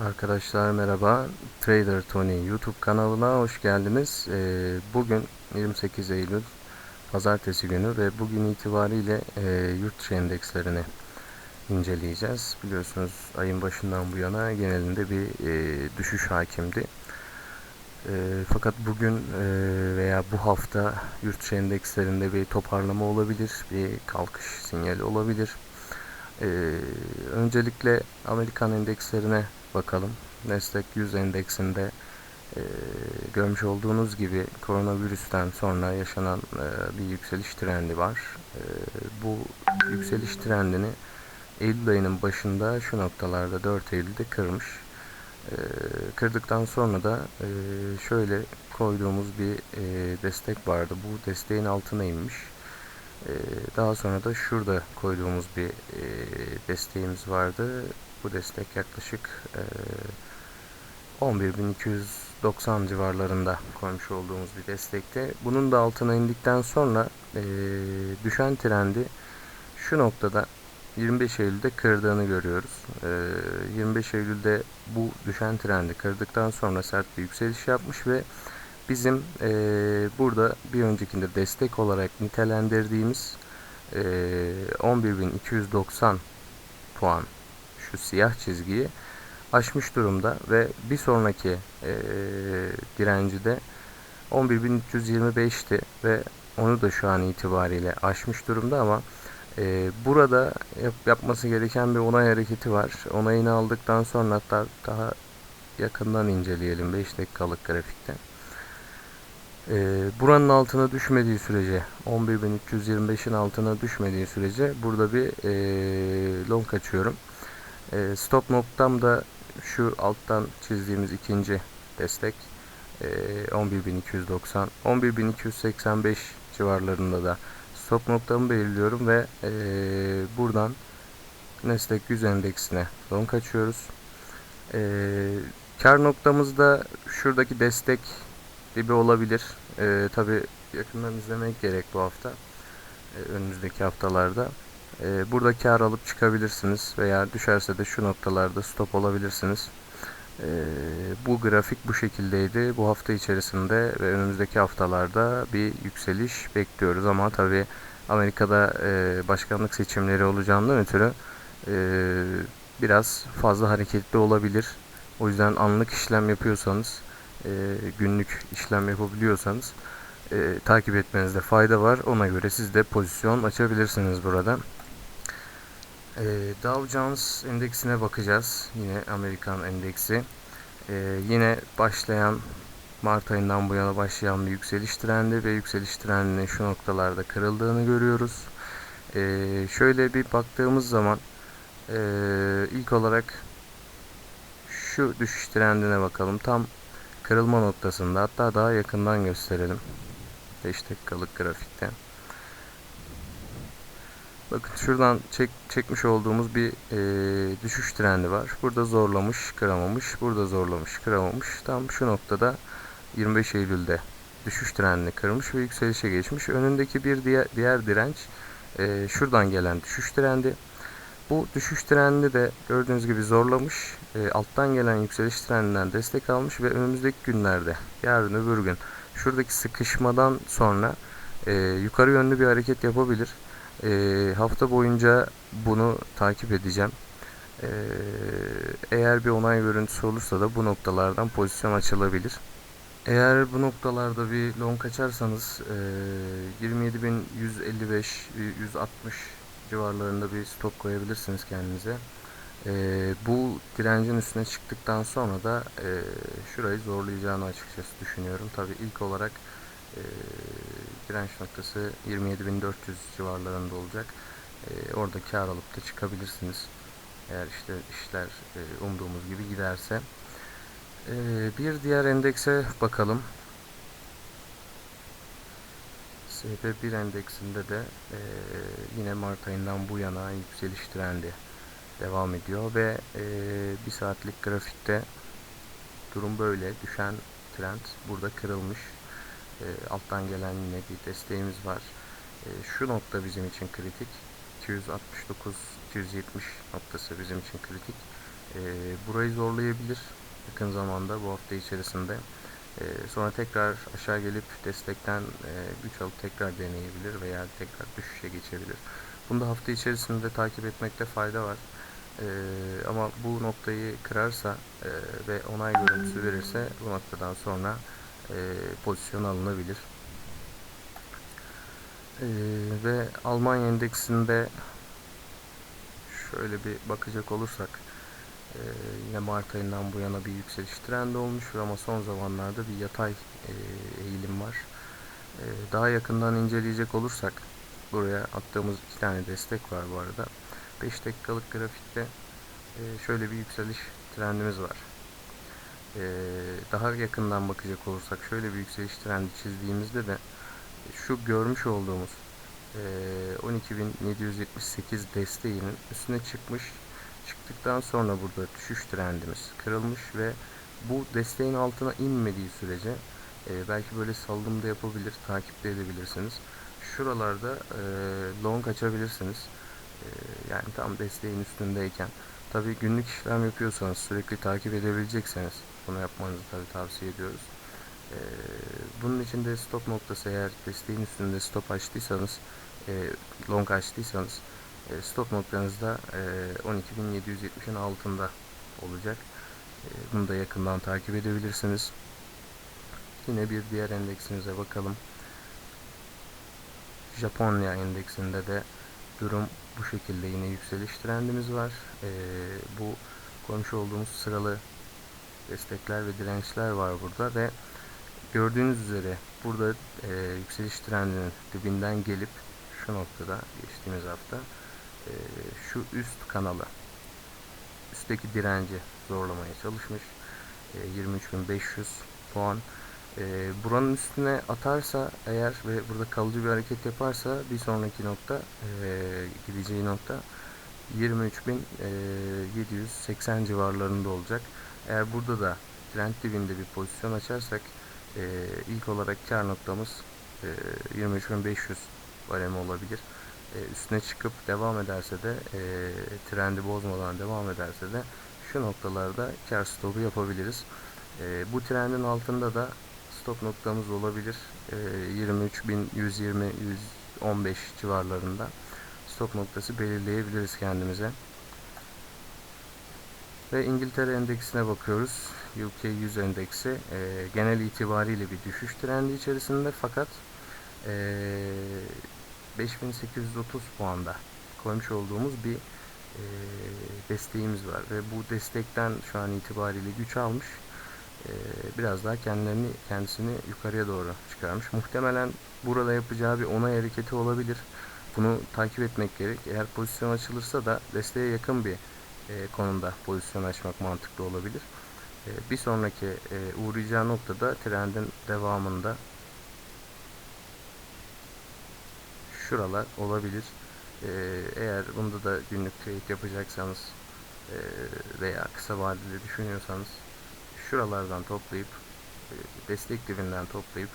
Arkadaşlar merhaba. Trader Tony YouTube kanalına hoş geldiniz. Ee, bugün 28 Eylül Pazartesi günü ve bugün itibariyle e, yurt dışı endekslerini inceleyeceğiz. Biliyorsunuz ayın başından bu yana genelinde bir e, düşüş hakimdi. E, fakat bugün veya bu hafta yurt dışı endekslerinde bir toparlama olabilir, bir kalkış sinyali olabilir. Öncelikle Amerikan endekslerine bakalım. Nasdaq 100 endeksinde e, görmüş olduğunuz gibi koronavirüsten sonra yaşanan e, bir yükseliş trendi var. E, bu yükseliş trendini Eylül ayının başında şu noktalarda 4 Eylül'de kırmış. E, kırdıktan sonra da e, şöyle koyduğumuz bir e, destek vardı. Bu desteğin altına inmiş. E, daha sonra da şurada koyduğumuz bir e, desteğimiz vardı. Bu destek yaklaşık e, 11.290 civarlarında koymuş olduğumuz bir destekte. Bunun da altına indikten sonra e, düşen trendi şu noktada 25 Eylül'de kırdığını görüyoruz. E, 25 Eylül'de bu düşen trendi kırdıktan sonra sert bir yükseliş yapmış ve bizim e, burada bir öncekinde destek olarak nitelendirdiğimiz e, 11.290 puan şu siyah çizgiyi aşmış durumda ve bir sonraki e, direnci de 11.325'ti ve onu da şu an itibariyle aşmış durumda ama e, burada yap, yapması gereken bir onay hareketi var. Onayını aldıktan sonra hatta daha yakından inceleyelim 5 dakikalık grafikte. E, buranın altına düşmediği sürece 11.325'in altına düşmediği sürece burada bir e, long açıyorum. E, stop noktam da şu alttan çizdiğimiz ikinci destek e, 11.290 11.285 civarlarında da stop noktamı belirliyorum ve e, buradan Nasdaq 100 endeksine long açıyoruz. E, kar noktamızda şuradaki destek dibi olabilir. E, Tabi yakından izlemek gerek bu hafta. E, önümüzdeki haftalarda. E, burada kar alıp çıkabilirsiniz veya düşerse de şu noktalarda stop olabilirsiniz. E, bu grafik bu şekildeydi. Bu hafta içerisinde ve önümüzdeki haftalarda bir yükseliş bekliyoruz ama tabi Amerika'da e, başkanlık seçimleri olacağından ötürü e, biraz fazla hareketli olabilir. O yüzden anlık işlem yapıyorsanız, e, günlük işlem yapabiliyorsanız e, takip etmenizde fayda var. Ona göre siz de pozisyon açabilirsiniz burada. E, Dow Jones endeksine bakacağız. Yine Amerikan endeksi. E, yine başlayan Mart ayından bu yana başlayan bir yükseliş trendi ve yükseliş trendinin şu noktalarda kırıldığını görüyoruz. E, şöyle bir baktığımız zaman e, ilk olarak şu düşüş trendine bakalım. Tam kırılma noktasında hatta daha yakından gösterelim. 5 dakikalık grafikte. Bakın şuradan çek, çekmiş olduğumuz bir e, düşüş trendi var. Burada zorlamış, kıramamış. Burada zorlamış, kıramamış. Tam şu noktada 25 Eylül'de düşüş trendini kırmış ve yükselişe geçmiş. Önündeki bir diğer, diğer direnç e, şuradan gelen düşüş trendi. Bu düşüş trendi de gördüğünüz gibi zorlamış. E, alttan gelen yükseliş trendinden destek almış ve önümüzdeki günlerde yarın öbür gün şuradaki sıkışmadan sonra e, yukarı yönlü bir hareket yapabilir. E, hafta boyunca bunu takip edeceğim. E, eğer bir onay görüntüsü olursa da bu noktalardan pozisyon açılabilir. Eğer bu noktalarda bir long kaçarsanız e, 27.155 160 civarlarında bir stop koyabilirsiniz kendinize. E, bu direncin üstüne çıktıktan sonra da e, şurayı zorlayacağını açıkçası düşünüyorum. Tabi ilk olarak e, direnç noktası 27.400 civarlarında olacak. E, orada kar alıp da çıkabilirsiniz. Eğer işte işler e, umduğumuz gibi giderse. E, bir diğer endekse bakalım. SP1 endeksinde de e, yine Mart ayından bu yana yükseliş trendi devam ediyor ve e, bir saatlik grafikte durum böyle düşen trend burada kırılmış e, alttan gelen yine bir desteğimiz var e, şu nokta bizim için kritik 269 270 noktası bizim için kritik e, burayı zorlayabilir yakın zamanda bu hafta içerisinde. E, sonra tekrar aşağı gelip destekten e, güç alıp tekrar deneyebilir veya tekrar düşüşe geçebilir. Bunu da hafta içerisinde takip etmekte fayda var. E, ama bu noktayı kırarsa e, ve onay görüntüsü verirse bu noktadan sonra e, pozisyon alınabilir. E, ve Almanya endeksinde şöyle bir bakacak olursak e, yine Mart ayından bu yana bir yükseliş trendi olmuş ama son zamanlarda bir yatay e, eğilim var. E, daha yakından inceleyecek olursak buraya attığımız iki tane destek var bu arada. 5 dakikalık grafikte e, şöyle bir yükseliş trendimiz var. E, daha yakından bakacak olursak şöyle bir yükseliş trendi çizdiğimizde de şu görmüş olduğumuz e, 12.778 desteğinin üstüne çıkmış. Çıktıktan sonra burada düşüş trendimiz kırılmış ve bu desteğin altına inmediği sürece e, belki böyle saldım da yapabilir, takipte edebilirsiniz. Şuralarda e, long açabilirsiniz. E, yani tam desteğin üstündeyken. Tabi günlük işlem yapıyorsanız, sürekli takip edebilecekseniz bunu yapmanızı tabi tavsiye ediyoruz. E, bunun için de stop noktası eğer desteğin üstünde stop açtıysanız, e, long açtıysanız e, stop noktanızda e, 12.770'in altında olacak. E, bunu da yakından takip edebilirsiniz. Yine bir diğer endeksimize bakalım. Japonya endeksinde de durum bu şekilde yine yükseliş trendimiz var. E, bu koymuş olduğumuz sıralı destekler ve dirençler var burada ve gördüğünüz üzere burada e, yükseliş trendinin dibinden gelip şu noktada geçtiğimiz hafta e, şu üst kanalı üstteki direnci zorlamaya çalışmış. E, 23.500 puan. E, buranın üstüne atarsa eğer ve burada kalıcı bir hareket yaparsa bir sonraki nokta e, gideceği nokta 23.780 civarlarında olacak. Eğer burada da trend dibinde bir pozisyon açarsak e, ilk olarak kar noktamız e, 23.500 baremi olabilir. E, üstüne çıkıp devam ederse de e, trendi bozmadan devam ederse de şu noktalarda kar stopu yapabiliriz. E, bu trendin altında da stop noktamız olabilir. E, 23.120-115 civarlarında stop noktası belirleyebiliriz kendimize. Ve İngiltere endeksine bakıyoruz. UK 100 endeksi e, genel itibariyle bir düşüş trendi içerisinde fakat e, 5830 puanda koymuş olduğumuz bir e, desteğimiz var ve bu destekten şu an itibariyle güç almış biraz daha kendilerini kendisini yukarıya doğru çıkarmış. Muhtemelen burada yapacağı bir onay hareketi olabilir. Bunu takip etmek gerek. Eğer pozisyon açılırsa da desteğe yakın bir e, konumda pozisyon açmak mantıklı olabilir. E, bir sonraki e, uğrayacağı noktada trendin devamında şuralar olabilir. E, eğer bunda da günlük trade yapacaksanız e, veya kısa vadeli düşünüyorsanız şuralardan toplayıp e, destek dibinden toplayıp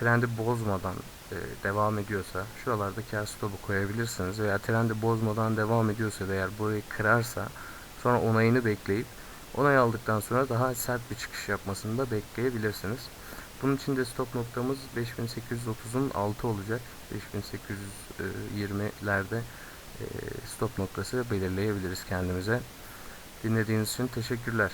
trendi bozmadan e, devam ediyorsa şuralarda kar stopu koyabilirsiniz veya trendi bozmadan devam ediyorsa eğer burayı kırarsa sonra onayını bekleyip onay aldıktan sonra daha sert bir çıkış yapmasını da bekleyebilirsiniz. Bunun için de stop noktamız 5830'un altı olacak. 5820'lerde e, stop noktası belirleyebiliriz kendimize. Dinlediğiniz için teşekkürler.